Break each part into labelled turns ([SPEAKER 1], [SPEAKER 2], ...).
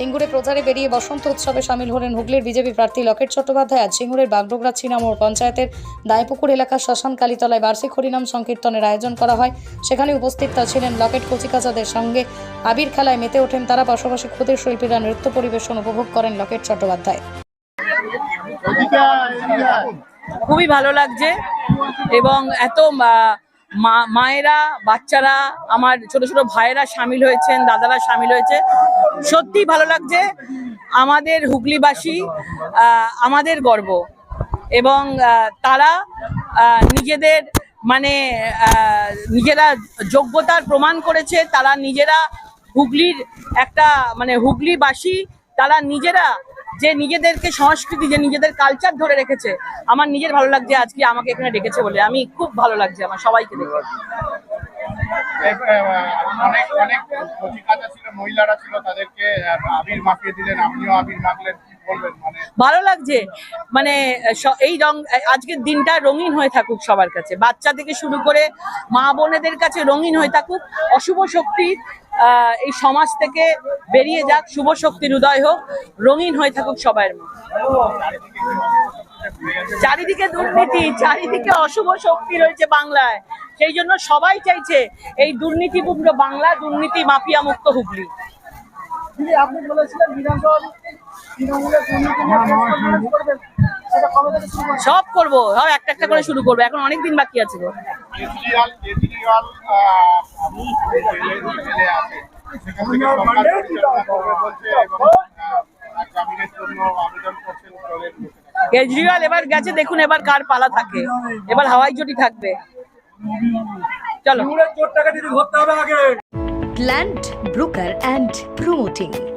[SPEAKER 1] সিঙ্গুরে প্রচারে বেরিয়ে বসন্ত উৎসবে সামিল হলেন হুগলির বিজেপি প্রার্থী লকেট চট্টোপাধ্যায়। আজ সিঙ্গুরের বাগডোগরা, ছিনামোড় পঞ্চায়েতের দায়পুকুর এলাকার শ্মশান কালীতলায় বার্ষিক হরিনাম সংকীর্তনের আয়োজন করা হয়। সেখানে উপস্থিত ছিলেন লকেট কচিকাচাদের সঙ্গে আবির খেলায় মেতে ওঠেন তারা। পাশাপাশি ক্ষুদে শিল্পীরা নৃত্য পরিবেশন উপভোগ করেন লকেট চট্টোপাধ্যায়।
[SPEAKER 2] খুবই ভালো লাগছে এবং এত মা- মায়েরা, বাচ্চারা, আমার ছোট ছোট ভাইয়েরা সামিল হয়েছেন, দাদারা সামিল হয়েছে। সত্যি ভালো লাগছে। আমাদের হুগলিবাসী আমাদের গর্ব। এবং তারা নিজেদের মানে নিজেরা যোগ্যতার প্রমাণ করেছে। তারা নিজেরা হুগলির একটা মানে হুগলিবাসী। তারা নিজেরা যে নিজেদেরকে সংস্কৃতি, যে নিজেদের কালচার ধরে রেখেছে, আমার নিজের ভালো লাগছে আজকে আমাকে এখানে ডেকেছে বলে। আমি খুব ভালো লাগছে আমার সবাইকে দেখে। ভালো লাগছে। মানে এই রং, আজকের দিনটা রঙিন হয়ে থাকুক সবার কাছে। বাচ্চা থেকে শুরু করে মা বোনেদের কাছে রঙিন হয়ে থাকুক। অশুভ শক্তি এই সমাজ থেকে বেরিয়ে যাক শুভ শক্তির উদয় হোক রঙিন হয়ে থাকুক সবার মন। চারিদিকে দুর্নীতি চারিদিকে অশুভ শক্তি রয়েছে বাংলায়। সেই জন্য সবাই চাইছে এই দুর্নীতি দুর্নীতিপূর্ণ বাংলা দুর্নীতি মাফিয়া মুক্ত হুগলি।
[SPEAKER 3] আপনি বলেছিলেন?
[SPEAKER 2] সব করব একটা একটা করে শুরু করব। এখন অনেক দিন বাকি আছে গো।
[SPEAKER 4] কেজরিওয়াল
[SPEAKER 2] কেজরিওয়াল এবার গেছে দেখুন এবার কার পালা থাকে। এবার হাওয়াই জুটি থাকবে। চলো।
[SPEAKER 1] Land broker and promoting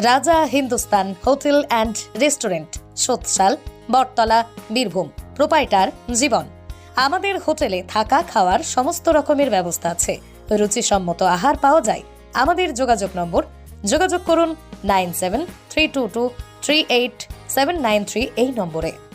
[SPEAKER 1] Raja Hindustan hotel and restaurant সোৎসাল Battala, Birbhum, proprietor, Jiban. আমাদের হোটেলে থাকা খাওয়ার সমস্ত রকমের ব্যবস্থা আছে। রুচিসম্মত আহার পাওয়া যায়। আমাদের যোগাযোগ নম্বর, যোগাযোগ করুন nine seven three two two three eight seven nine three এই নম্বরে।